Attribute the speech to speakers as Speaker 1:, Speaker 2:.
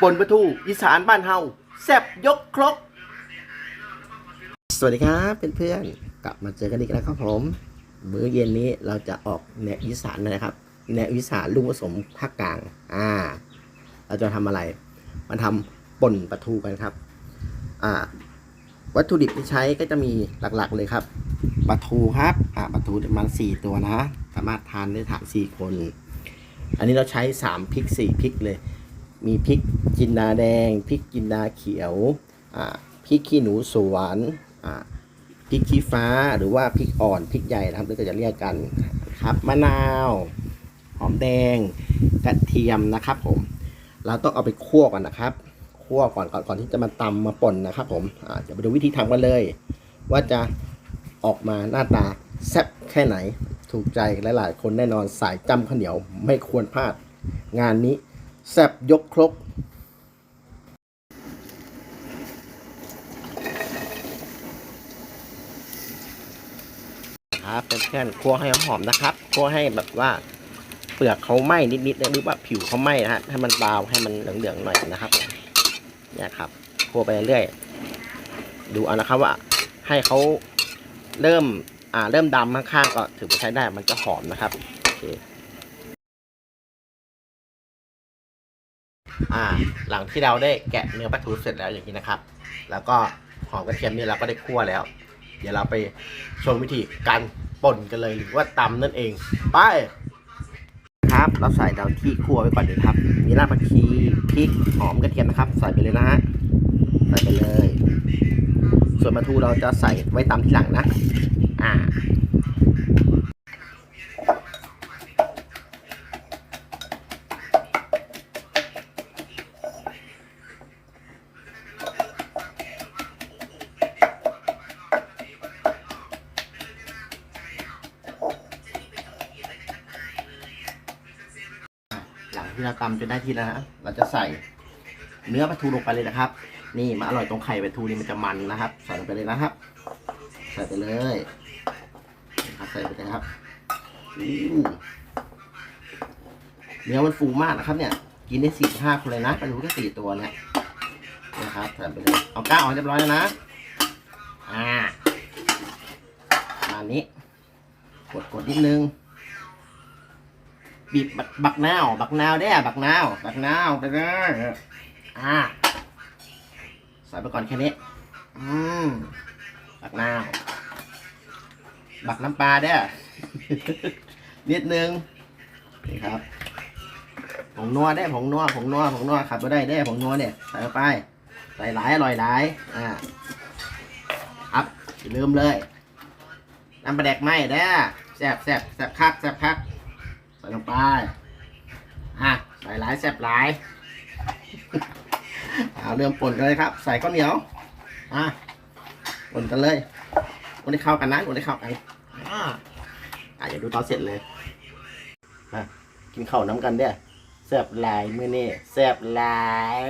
Speaker 1: ปนประทูอีสานบ้านเฮาแซบยกครก สวัสดีครับเพื่อนๆกลับมาเจอกันอีกแล้วครับผม มื้อเย็นนี้เราจะออกแนวอีสานนะครับ แนวอีสานลุงผสมภาคกลาง อ่า เราจะทำอะไรมาทำป่นปลาทูกันครับ อ่า วัตถุดิบที่ใช้ก็จะมีหลักๆเลยครับปลาทูครับ อ่าปลาทูประมาณสี่ตัวนะ สามารถทานได้ถามสี่คน อันนี้เราใช้สามพริกสี่พริกเลย มีพริกจินดาแดง พริกจินดาเขียวอ่าพริกขี้หนูสวนอ่าพริกชี้ฟ้าหรือว่าพริกอ่อนพริกใหญ่นะครับก็จะเรียกกันครับมะนาวหอมแดงกระเทียมนะครับผม เราต้องเอาไปคั่วก่อนนะครับคั่วก่อนก่อนก่อนที่จะมาตำมาป่นนะครับ ผมอ่าจะไปดูวิธีทำกันเลย ว่าจะออกมาหน้าตาแซ่บแค่ไหน ถูกใจหลายๆ คนแน่นอนสายจำข้าวเหนียวไม่ควรพลาด งานนี้ แซบยกครก ครับเพื่อนๆคั่วให้หอมๆนะครับคั่วให้แบบว่าเปลือกเขาไหม้นิดๆหรือว่าผิวเขาไหม้นะฮะให้มันบาวให้มันเหลืองๆหน่อยนะครับเนี่ยครับคั่วไปเรื่อยๆดูเอานะครับว่า ให้เขาเริ่มอ่าเริ่มดำข้างๆก็ถือว่าใช้ได้มันจะหอมนะครับโอเค อ่า หลังที่เราได้แกะเนื้อปลาทูเสร็จแล้วอย่างนี้นะครับ แล้วก็หอมกระเทียมนี่เราก็ได้คั่วแล้ว เดี๋ยวเราไปชมวิธีการป่นกันเลยหรือว่าตำนั่นเอง ไป ครับ เราใส่ดาวที่คั่วไว้ก่อนเลยครับ มีรากผักชีพริกหอมกระเทียมนะครับ ใส่ไปเลยนะฮะ ใส่ไปเลย ส่วนปลาทูเราจะใส่ไว้ตำที่หลังนะ อ่า ที่เราตำจนได้ที่แล้วนะเราจะใส่เนื้อปลาทูลงไปเลยนะครับ นี่มาอร่อยตรงไข่ปลาทูนี่มันจะมันนะครับ ใส่ลงไปเลยนะครับ ใส่ไปเลยนะครับใส่ไปเลยครับเนื้อมันฟูมากนะครับ เนี่ย กินได้สี่ห้าคนเลยนะปลาทูแค่สี่ตัวเนี่ยนะครับใส่ไปเลยเอาก้าวออกเรียบร้อยแล้วนะอ่าอันนี้กดกดนิดนึง บีบบักบักนาวบักนาวได้บักนาวบักนาวไปเลยอ่าใส่ไปก่อนแค่นี้อืมบักนาว บักน้ำปลาได้นิดนึงนี่ครับผงนัวได้ผงนัวผงนัวผงนัวขับมาได้ได้ผงนัวเนี่ยใส่ไปใส่หลายอร่อยหลายอ่าครับอย่าลืมเลยน้ำปลาแดกไหมเด้อแซ่บแซ่บแซ่บคักแซ่บคัก ใส่ลงไป อะ ใส่หลายแซ่บหลาย เอาเริ่มป่นกันเลยครับ ใส่ข้าวเหนียว อะป่นกันเลยคนให้เข้ากันนะคนให้เข้ากัน อะอะอย่าดูตอนเสร็จเลยมากินข้าวน้ำกันเด้อแซ่บหลายมื้อนี้แซ่บหลาย